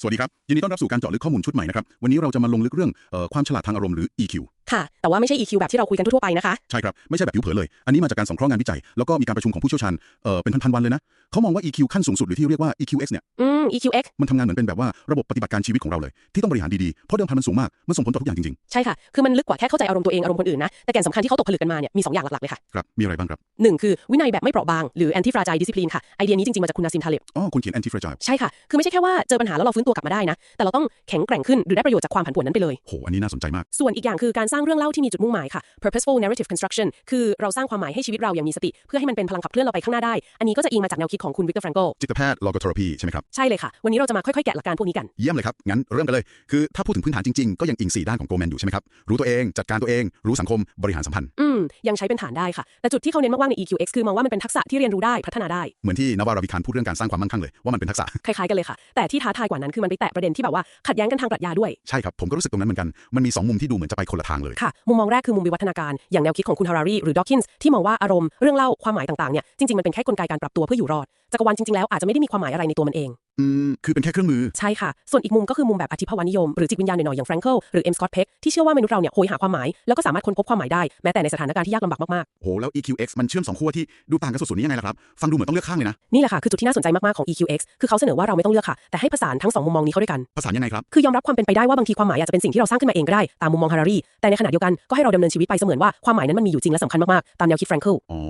สวัสดีครับ ยินดีต้อนรับสู่การเจาะลึกข้อมูลชุดใหม่นะครับ วันนี้เราจะมาลงลึกเรื่องออความฉลาดทางอารมณ์หรือ EQ ค่ะ แต่ว่าไม่ใช่ EQ แบบที่เราคุยกันทั่วๆไปนะคะ ใช่ครับ ไม่ใช่แบบผิวเผินเลย อันนี้มาจากการสังเคราะห์งานวิจัย แล้วก็มีการประชุมของผู้เชี่ยวชาญ เอ่อ เป็นพันๆวันเลยนะ เขามองว่า EQ ขั้นสูงสุดหรือที่เรียกว่า EQX เนี่ย อืม EQX มันทำงานเหมือนเป็นแบบว่าระบบปฏิบัติการชีวิตของเราเลย ที่ต้องบริหารดีๆ เพราะเดิมพันมันสูงมาก มันส่งผลต่อทุกอย่างจริงใช่ค่ะ คือมันลึกกว่าแค่เข้าใจอารมณ์ตัวเอง อารมณ์คนอื่นนะ แต่แก่นสำคัญที่เขาตกผลึกกันมาเนี่ยมี2อย่างหลักๆเลยค่ะๆ ครับ มีอะไรบ้างครับ หนึ่งคือวินัยแบบไม่เปราะบางหรือ anti fragile discipline ค่ะ ไอเดียนี้จริงๆมาจากคุณนาซิมทาเลบอ๋อคุณเขียน anti fragile ใช่ค่ะ คือไม่ใช่แค่ว่าเจอปัญหาแล้วเราฟื้นตัวกลับมาได้นะ แต่เราต้องแข็งแกร่งขึ้นหรือได้ประโยชน์จากความผันผวนนั้นไปเลย โห อันนี้น่าสนใจมาก ส่วนอีกอย่างคือการสร้างเรื่องเล่าที่มีจุดมุ่งหมายค่ะ purposeful narrative construction คือเราสร้างความหมายให้ชีวิตเราอย่างมีสติ เพื่อให้มันเป็นพลังขับเคลื่อนเราไปข้างหน้าได้ อันนี้ก็จะอิงมาจากแนวคิดของคุณวิกเตอร์แฟรงโกจิตแพทย์ logotherapy ใช่ไหมครับ ใช่เลยค่ะ วันนี้เราจะมาค่อยๆ แกะหลักการพวกนี้กัน เยี่ยมเลยครับ งั้นเริ่มกันเลย คือถ้าพูดถึงพื้นฐานจริงๆ ก็ยังอิง 4 ด้านของโกแมนอยู่ใช่ไหมครับ รู้ตัวเอง จัดการตัวเอง รู้สังคม บริหารสัมพันธ์ อืม ยังใช้เป็นฐานได้ค่ะ แต่จุดที่เขาเน้นมากๆใน EQX คือมองว่ามันเป็นทักษะที่เรียนรู้ได้ พัฒนาได้ เหมือนที่นวาราวิคารพูดเรื่องการสร้างความมั่งคั่งเลย ว่ามันเป็นทักษะ คล้ายๆ กันเลยค่ะ แต่ที่ท้าทายกว่านั้นคือมันไปแตะประเด็นที่แบบว่าขัดแย้งกันทางปรัชญาด้วย ใช่ครับ ผมก็รู้สึกตรงนั้นเหมือนกัน มันมี 2 มุมที่ดูเหมือนจะไปคนละทางเลยค่ะ มุมมองแรกคือมุมวิวัฒนาการ อย่างแนวคิดของคุณฮารารีหรือดอ w กินส์ที่มองว่าอารมณ์ เรื่องเล่า ความหมายต่างๆ เนี่ย จริงๆ มันเป็นแค่กลไกการปรับตัวเพื่ออยู่รอด จักรวาลจริงๆ แล้วอาจจะไม่ได้มีความหมายอะไรในตัวมันเอง อืมคือเป็นแค่เครื่องมือ ใช่ค่ะ ส่วนอีกมุมก็คือมุมแบบอธิภาวานิยม หรือจิตวิญญาณหน่อยๆอย่างแฟรงเกิลหรือเอ็มสกอตเพกที่เชื่อว่ามนุษย์เราเนี่ยโหยหาความหมาย แล้วก็สามารถค้นพบความหมายได้ แม้แต่ในสถานการณ์ที่ยากลำบากมากโหแล้ว EQX มันเชื่อมสองขั้วที่ดูต่างกันสุดๆนี่ยังไงล่ะครับ ฟังดูเหมือนต้องเลือกข้างเลยนะ ๆนี่แหละค่ะคือจุดที่น่าสนใจมากๆของ EQX คือเขาเสนอว่าเราไม่ต้องเลือกค่ะแต่ให้ผสานทั้งสองมุมมองนี้เข้าด้วยกันภาษายังไงครับ คือยอมรับความเป็นไปได้ว่าบางทีความหมายอาจจะเป็นสิ่งที่เราสร้างขึ้นมาเองก็ได้ตามมุมมองฮารารีแต่ในขณะเดียวกันก็ให้เราดำเนินชีวิตไปเสมือนว่าความหมายนั้นมันมีอยู่จริงและสำคัญมากๆตามแนวคิดแฟรงเกิลอ๋อ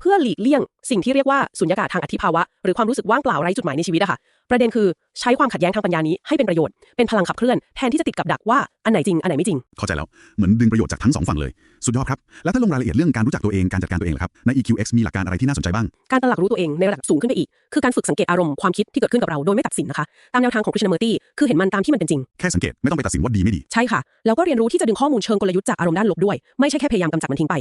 เพื่อหลีกเลี่ยงสิ่งที่เรียกว่าสุญญากาศทางอธิภาวะ หรือความรู้สึกว่างเปล่าไร้จุดหมายในชีวิตอะค่ะ ประเด็นคือใช้ความขัดแย้งทางปัญญานี้ให้เป็นประโยชน์ เป็นพลังขับเคลื่อนแทนที่จะติดกับดักว่าอันไหนจริงอันไหนไม่จริง เข้าใจแล้ว เหมือนดึงประโยชน์จากทั้งสองฝั่งเลย สุดยอดครับ แล้วถ้าลงรายละเอียดเรื่องการรู้จักตัวเองการจัดการตัวเองล่ะครับ ใน EQX มีหลักการอะไรที่น่าสนใจบ้าง การตระหนักรู้ตัวเองในระดับสูงขึ้นไปอีก คือการฝึกสังเกตอารมณ์ความคิดที่เกิดขึ้นกับเราโดยไม่ตัดสินนะคะ ตามแนวทางของคริชนาเมอร์ตี้คือเห็นมันตามที่มันเป็นจริง แค่สังเกตไม่ต้องไปตัดสินว่าดีไม่ดี ใช่ค่ะ แล้วก็เรียนรู้ที่จะดึงข้อมูลเชิงกลยุทธ์จากอารมณ์ด้านลบด้วย ไม่ใช่แค่พยายามกำจัดมันทิ้งไป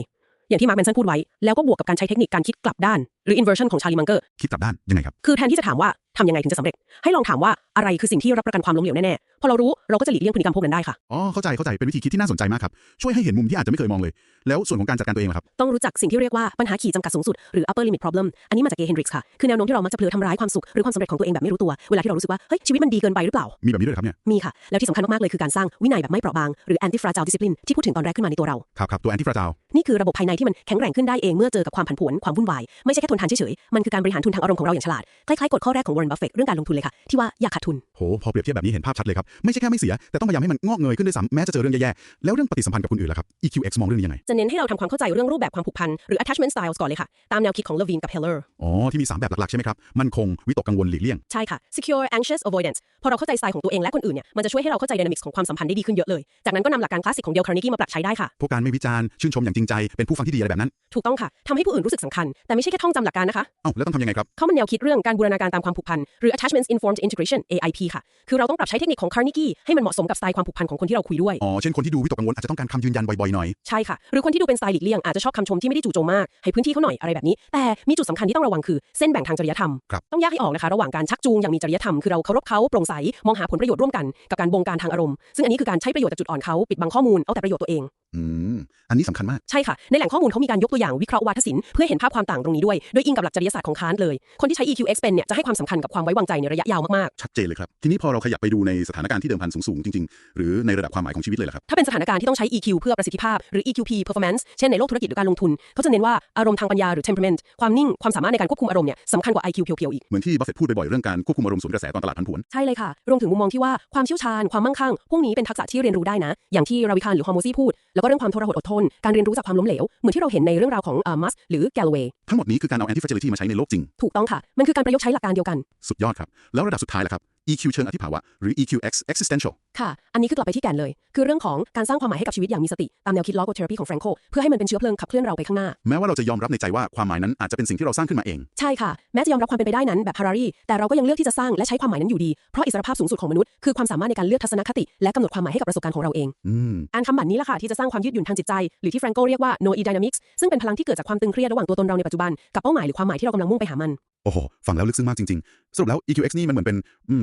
อย่างที่มาร์คแมนสันพูดไว้ แล้วก็บวกกับการใช้เทคนิคการคิดกลับด้าน รือ inversion ของชาลีมังเกอร์คิดกลับด้านยังไงครับ คือแทนที่จะถามว่าทำยังไงถึงจะสำเร็จ ให้ลองถามว่าอะไรคือสิ่งที่รับประกันความล้มเหลวแน่ๆ พอเรารู้เราก็จะหลีกเลี่ยงพฤติกรรมพวกนั้นได้ค่ะ อ๋อ เข้าใจ เข้าใจ เป็นวิธีคิดที่น่าสนใจมากครับ ช่วยให้เห็นมุมที่อาจจะไม่เคยมองเลย แล้วส่วนของการจัดการตัวเองล่ะครับ ต้องรู้จักสิ่งที่เรียกว่าปัญหาขีดจำกัดสูงสุด หรือ upper limit problem อันนี้มาจากเกย์เฮนดริกส์ค่ะ คือแนวโน้มที่เรามักจะเผลอทำร้ายความสุขหรือความสำเร็จของตัวเองแบบไม่รู้ตัว เวลาที่เรารู้สึกว่า เฮ้ย ชีวิตมันดีเกินไปหรือเปล่า มีแบบนี้ด้วยเหรอครับเนี่ย มีค่ะ แล้วที่สำคัญมากๆเลยคือการสร้างวินัยแบบไม่เปราะบาง หรือ anti fragile discipline ที่พูดถึงตอนแรกขึ้นมาในตัวเรา ครับครับตัว anti fragile นี่คือระบบภายในที่มันแข็งแกร่งขึ้นได้เองเมื่อเจอกับความผันผวนความวุ่นวายไม่ใช่แค่ทนทานเฉยๆ มันคือการบริหารทุนทางอารมณ์ของเราอย่างฉลาด คล้ายๆกฎข้อแรกของ Warren Buffett เรื่องการลงทุนเลยค่ะ ที่ว่าอย่าขาดทุน โห พอเปรียบเทียบแบบนี้เห็นภาพชัดเลยครับ ไม่ใช่แค่ไม่เสีย แต่ต้องพยายามให้มันงอกเงยขึ้นด้วยซ้ำแม้จะเจอเรื่องแย่ๆ แล้วเรื่องปฏิสัมพันธ์กับคนอื่นล่ะครับ EQX มองเรื่องนี้ยังไง จะเน้นให้เราทำความเข้าใจเรื่องรูปแบบความผูกพันหรือ attachment styles ก่อนเลยค่ะ ตามแนวคิดของ Levine กับ Heller อ๋อ ที่มี 3 แบบหลักๆ ใช่ไหมครับ มันคง วิตกกังวลหลีกเลี่ยง ใช่ค่ะ secure anxious avoidance พอเราเข้าใจสไตล์ของตัวเองและคนอื่นเนี่ย มันจะช่วยให้เราเข้าใจ dynamics ของความสัมพันธ์ได้ดีขึ้นเยอะเลย จากนั้นก็นำหลักการคลาสสิกของเดลคาร์เนกีมาปรับใช้ได้ค่ะ พวกการไม่วิจารณ์ ชื่นชมอย่างจริงใจ เป็นผู้ฟังที่ดีอะไรแบบนั้น ถูกต้องค่ะทำให้ผู้อื่นรู้สึกสำคัญ แต่ไม่ใช่แค่ท่องจำหลักการนะคะเอ้าแล้วต้องทำยังไงครับ เขามันแนวคิดเรื่องการบูรณาการตามความผูกพัน หรือ attachments informed integration AIP ค่ะ คือเราต้องปรับใช้เทคนิคของ Carnegie ให้มันเหมาะสมกับสไตล์ความผูกพันของคนที่เราคุยด้วย อ๋อ เช่นคนที่ดูวิตกกังวลอาจจะต้องการคำยืนยันบ่อยๆหน่อย ใช่ค่ะ หรือคนที่ดูเป็นสไตล์หลีกเลี่ยงอาจจะชอบคำชมที่ไม่ได้จู่โจมมาก ให้พื้นที่เขาหน่อยอะไรแบบนี้ แต่มีจุดสำคัญที่ต้องระวังคือเส้นแบ่งทางจริยธรรม ครับ ต้องแยกให้ออกนะคะระหว่างการชักจูงอย่างมีจริยธรรม คือเราเคารพเขาโปร่งใส มองหาผลประโยชน์ร่วมกัน กับการบงการทางอารมณ์ ซึ่งอันนี้คือการใช้ประโยชน์จากจุดอ่อนเขาปิดบังข้อมูล เอาแต่ประโยชน์ตัวเอง อืม อันนี้สำคัญมาก ใช่ค่ะ ในแหล่งข้อมูลเขามีการยกตัวอย่างวิเคราะห์วาทศิลป์เพื่อเห็นภาพความต่างตรงนี้ด้วยโดยอิงกับหลักจริยศาสตร์ของคานต์เลย คนที่ใช้ EQX เป็นเนี่ยจะให้ความสำคัญกับความไว้วางใจในระยะยาวมากชัดเจนเลยครับ ทีนี้พอเราขยับไปดูในสถานการณ์ที่เดิมพันสูงๆจริงๆ หรือในระดับความหมายของชีวิตเลยล่ะครับ ๆ ถ้าเป็นสถานการณ์ที่ต้องใช้ EQ เพื่อประสิทธิภาพหรือ EQP performance เช่นในโลกธุรกิจหรือการลงทุนเขาจะเน้นว่าอารมณ์ทางปัญญาหรือ temperament ความนิ่งความสามารถในการควบคุมอารมณ์เนี่ยสำคัญกว่า IQ เพียวๆอีก เหมือนที่บัฟเฟตต์พูดบ่อยๆเรื่องการควบคุมอารมณ์สวนกระแสตอนตลาดผันผวนใช่เลยค่ะ รวมถึงมุมมองที่ว่าความเชี่ยวชาญ ความมั่งคั่ง พวกนี้เป็นทักษะที่เรียนรู้ได้นะ อย่างที่ราวิคารหรือฮอร์โมซีพูด แล้วก็เรื่องความทรหดอดทน การเรียนรู้จากความล้มเหลว เหมือนที่เราเห็นในเรื่องราวของเอ่อมัสหรือแกลเวย์ทั้งหมดนี้คือการเอา anti fragility มาใช้ในโลกจริง ถูกต้องค่ะ มันคือการประยุกต์ใช้หลักการเดียวกัน สุดยอดครับ แล้วระดับสุดท้ายล่ะครับ EQ เชิงอธิภาวะ หรือ EQX existential ค่ะ อันนี้คือกลับไปที่แก่นเลย คือเรื่องของการสร้างความหมายให้กับชีวิตอย่างมีสติ ตามแนวคิด logotherapy ของแฟรงโค เพื่อให้มันเป็นเชื้อเพลิงขับเคลื่อนเราไปข้างหน้า แม้ว่าเราจะยอมรับในใจว่าความหมายนั้นอาจจะเป็นสิ่งที่เราสร้างขึ้นมาเอง ใช่ค่ะ แม้จะยอมรับความเป็นไปได้นั้นแบบฮารารีแต่เราก็ยังเลือกที่จะสร้างและใช้ความหมายนั้นอยู่ดี เพราะอิสรภาพสูงสุดของมนุษย์คือความสามารถในการเลือกทัศนคติ และกำหนดความหมายให้กับประสบการณ์ของเราเองอืมอันคำหมันนี้แหละค่ะที่จะสร้างความยืดหยุ่นทางจิตใจ หรือที่แฟรงโกเรียกว่า no e dynamics ซึ่งเป็นพลังที่เกิดจากความตึงเครียดระหว่างตัวตนเราในปัจจุบันกับเป้าหมายหรือความหมายที่เรากำลังมุ่งไปหามัน โอ้โห ฟังแล้วลึกซึ้งมากจริง ๆ สรุปแล้ว EQX นี่มันเหมือนเป็น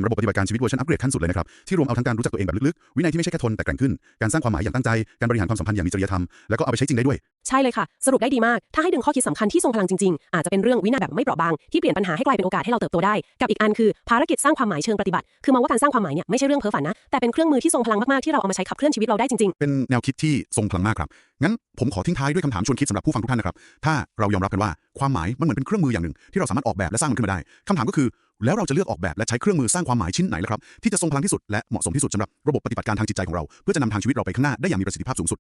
ระบบปฏิบัติการชีวิตเวอร์ชันอัปเกรดขั้นสุดเลยนะครับ ที่รวมเอาทั้งการรู้จักตัวเองแบบลึก ๆ วินัยที่ไม่ใช่แค่ทนแต่แกร่งขึ้น การสร้างความหมายอย่างตั้งใจ การบริหารความสัมพันธ์อย่างมีจริยธรรม แล้วก็เอาไปใช้จริงได้ด้วย ใช่เลยค่ะ สรุปได้ดีมาก ถ้าให้ดึงข้อคิดสำคัญที่ทรงพลังจริงๆ อาจจะเป็นเรื่องวินัยแบบไม่เปราะบาง ที่เปลี่ยนปัญหาให้กลายเป็นโอกาสให้เราเติบโตได้ กับอีกอันคือภารกิจสร้างความหมายเชิงปฏิบัติ คือมองว่าการสร้างความหมายเนี่ยไม่ใช่เรื่องเพ้อฝันนะ แต่เป็นเครื่องมือที่ทรงพลังมากๆ ที่เราเอามาใช้ขับเคลื่อนชีวิตเราได้จริงๆ เป็นแนวคิดที่ทรงพลังมากครับ งั้นผมขอทิ้งท้ายด้วยคำถามชวนคิดสำหรับผู้ฟังทุกท่านนะครับ ถ้าเรายอมรับกันว่าความหมายมันเหมือนเป็นเครื่องมืออย่างหนึ่ง ที่เราสามารถออกแบบและสร้างมันขึ้นมาได้คำถามก็คือแล้วเราจะเลือกออกแบบและใช้เครื่องมือสร้างความหมายชิ้นไหนล่ะครับที่จะทรงพลังที่สุดและเหมาะสมที่สุดสำหรับระบบปฏิบัติการทางจิตใจของเราเพื่อจะนำทางชีวิตเราไปข้างหน้าได้อย่างมีประสิทธิภาพสูงสุด